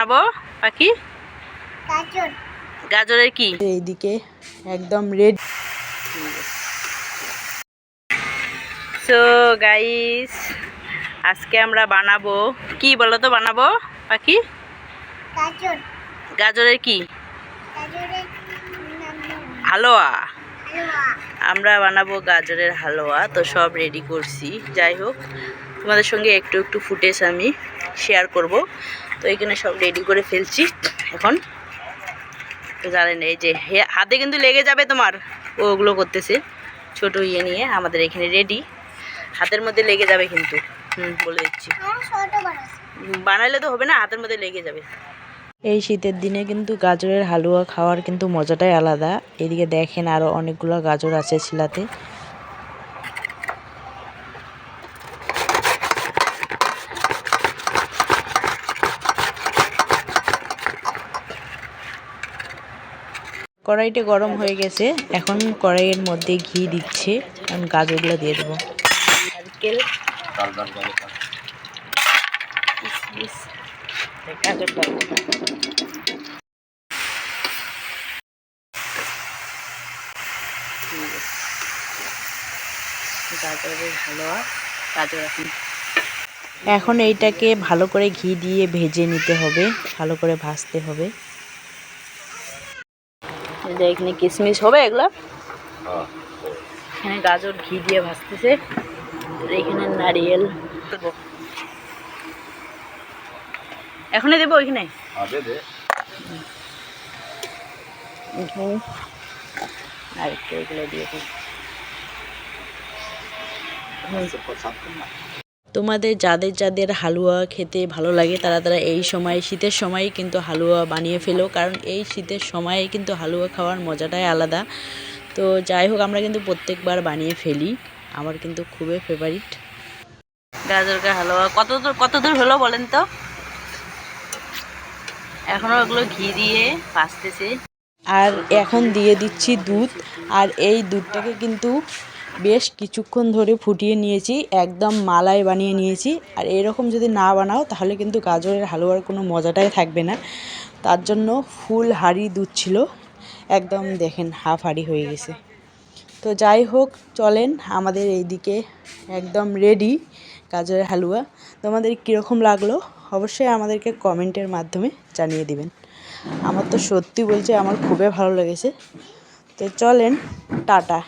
খাব? পাখি? গাজর। গাজরের কি? এইদিকে একদম রেড সো গাইস আজকে আমরা বানাবো। কি বলো তো বানাবো পাখি? গাজর। গাজরের কি? হালুয়া। হালুয়া। আমরা বানাবো গাজরের হালুয়া তো সব রেডি করছি। যাই হোক তোমাদের সঙ্গে একটু একটু ফুটেজ আমি শেয়ার করব। তো এখানে সব রেডি করে ফেলছি। এখন জানেন, এই যে হাতে কিন্তু লেগে যাবে তোমার। ওগুলো করতেছে। ছোট ইয়ে নিয়ে আমাদের এখানে রেডি হাতের মধ্যে লেগে যাবে কিন্তু। হুম, বলে দিচ্ছি। বানাইলে তো হবে না, হাতের মধ্যে লেগে যাবে। এই শীতের দিনে কিন্তু গাজরের হালুয়া খাওয়ার কিন্তু মজাটাই আলাদা। এদিকে দেখেন আরও অনেকগুলো গাজর আছে শিলাতে। কড়াইটা গরম হয়ে গেছে। এখন কড়াইয়ের মধ্যে ঘি দিচ্ছে। এখন গাজরগুলো দিয়ে দেবো। এখন এইটাকে ভালো করে ঘি দিয়ে ভেজে নিতে হবে। ভালো করে ভাজতে হবে। যে এখানে কিশমিশ হবে এগুলো? এখানে গাজর ঘি দিয়ে ভাজতেছে। এখানে নারিয়েল। দেবো এখনই দেবো ওইখানে? হুম নারকেল এগুলো দিয়ে দেবো। তোমাদের যাদের যাদের হালুয়া খেতে ভালো লাগে, তারা তারা এই সময়, শীতের সময় কিন্তু হালুয়া বানিয়ে ফেলো। কারণ এই শীতের সময়ে কিন্তু হালুয়া খাওয়ার মজাটাই আলাদা। তো যাই হোক, আমরা কিন্তু প্রত্যেকবার বানিয়ে ফেলি। আমার কিন্তু খুবই ফেভারিট গাজরকা হালুয়া কত দূর কত দূর হলো বলেন তো? এখনও ওগুলো ঘি দিয়ে ভাজতেছে। আর এখন দিয়ে দিচ্ছি দুধ। আর এই দুধটাকে কিন্তু বেশ কিছুক্ষণ ধরে ফুটিয়ে নিয়েছি, একদম মালাই বানিয়ে নিয়েছি। আর এরকম যদি না বানাও, তাহলে কিন্তু গাজরের হালুয়ার কোনো মজাটাই থাকবে না। তার জন্য ফুল হাঁড়ি দুধ ছিল একদম দেখেন, হাফ হাঁড়ি হয়ে গেছে। তো যাই হোক, চলেন আমাদের এইদিকে একদম রেডি গাজরের হালুয়া। তোমাদের কীরকম লাগল অবশ্যই আমাদেরকে কমেন্টের মাধ্যমে জানিয়ে দিবেন। আমার তো সত্যি বলছে আমার খুবই ভালো লেগেছে। তো চলেন, টাটা।